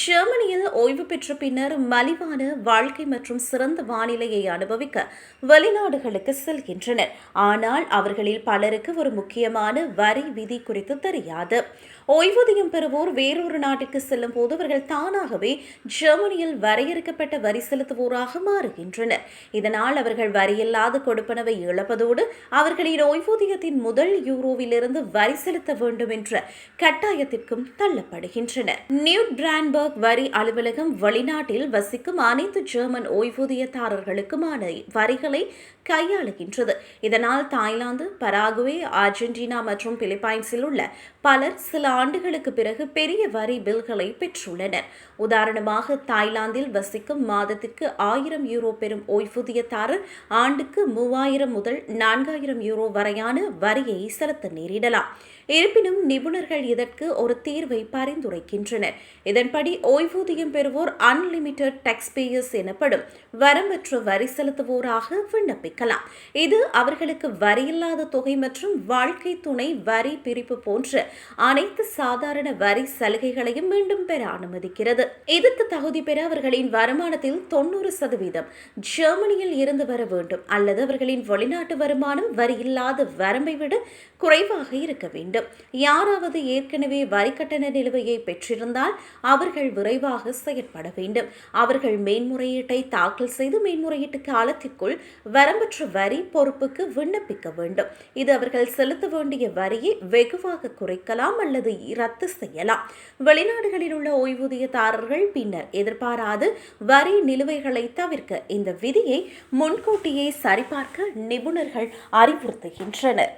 ஜெர்மனியில் ஓய்வு பெற்ற பின்னர் மலிவான வாழ்க்கை மற்றும் சிறந்த வானிலையை அனுபவிக்க வெளிநாடுகளுக்கு செல்கின்றனர். ஆனால் அவர்களில் பலருக்கு ஒரு முக்கியமான வரி விதி குறித்து தெரியாது. ஓய்வூதியம் பெறுவோர் வேறொரு நாட்டிற்கு செல்லும் போது அவர்கள் தானாகவே ஜெர்மனியில் வரையறுக்கப்பட்ட வரி செலுத்துவோராக மாறுகின்றனர். இதனால் அவர்கள் வரியில்லாத கொடுப்பனவை இழப்பதோடு அவர்களின் ஓய்வூதியத்தின் முதல் யூரோவிலிருந்து வரி செலுத்த வேண்டும் என்ற கட்டாயத்திற்கும் தள்ளப்படுகின்றனர். நியூ பிரான்பர்க் வரி அலுவலகம் வெளிநாட்டில் வசிக்கும் அனைத்து ஜெர்மன் ஓய்வூதியதாரர்களுக்குமான வரிகளை கையாளுகின்றது. இதனால் தாய்லாந்து பராகுவே அர்ஜென்டினா மற்றும் பிலிப்பைன்ஸில் உள்ள பலர் சில ஆண்டுகளுக்கு பிறகு பெரிய வரி பில்களை பெற்றுள்ளனர். உதாரணமாக தாய்லாந்தில் வசிக்கும் மாதத்திற்கு ஆயிரம் யூரோ பெறும் ஓய்வூதியதாரர் ஆண்டுக்கு மூவாயிரம் முதல் நான்காயிரம் யூரோ வரையான வரியை செலுத்த நேரிடலாம். இருப்பினும் நிபுணர்கள் இதற்கு ஒரு தீர்வை பரிந்துரைக்கின்றனர். இதன்படி ஓய்வூதியம் பெறுவோர் அன்லிமிட்டெட் டேக்ஸ் பேயர்ஸ் எனப்படும் வரம்பற்ற வரி செலுத்துவோராக விண்ணப்பிக்கலாம். இது அவர்களுக்கு வரியில்லாத தொகை மற்றும் வாழ்க்கை துணை வரி பிரிப்பு போன்ற அனைத்து சாதாரண வரி சலுகைகளையும் மீண்டும் பெற அனுமதிக்கிறது. இதற்கு தகுதி பெற அவர்களின் வருமானத்தில் தொண்ணூறு சதவீதம் ஜெர்மனியில் இருந்து வர வேண்டும். அல்லது அவர்களின் வெளிநாட்டு வருமானம் வரியில்லாத வரம்பை விட குறைவாக இருக்க வேண்டும். யாராவது ஏற்கனவே வரி கட்டண நிலுவையை பெற்றிருந்தால் அவர்கள் விரைவாக செயற்பட வேண்டும். அவர்கள் மேன்முறையீட்டை தாக்கல் செய்து மேன்முறையீட்டு காலத்திற்குள் வரம்பற்ற வரி பொறுப்புக்கு விண்ணப்பிக்க வேண்டும். இது அவர்கள் செலுத்த வேண்டிய வரியை வெகுவாக குறைக்கலாம் அல்லது ரத்து செய்யலாம். வெளிநாடுகளில் உள்ள ஓய்வூதியதாரர்கள் பின்னர் எதிர்பாராத வரி நிலுவைகளை தவிர்க்க இந்த விதியை முன்கூட்டியே சரிபார்க்க நிபுணர்கள் அறிவுறுத்துகின்றனர்.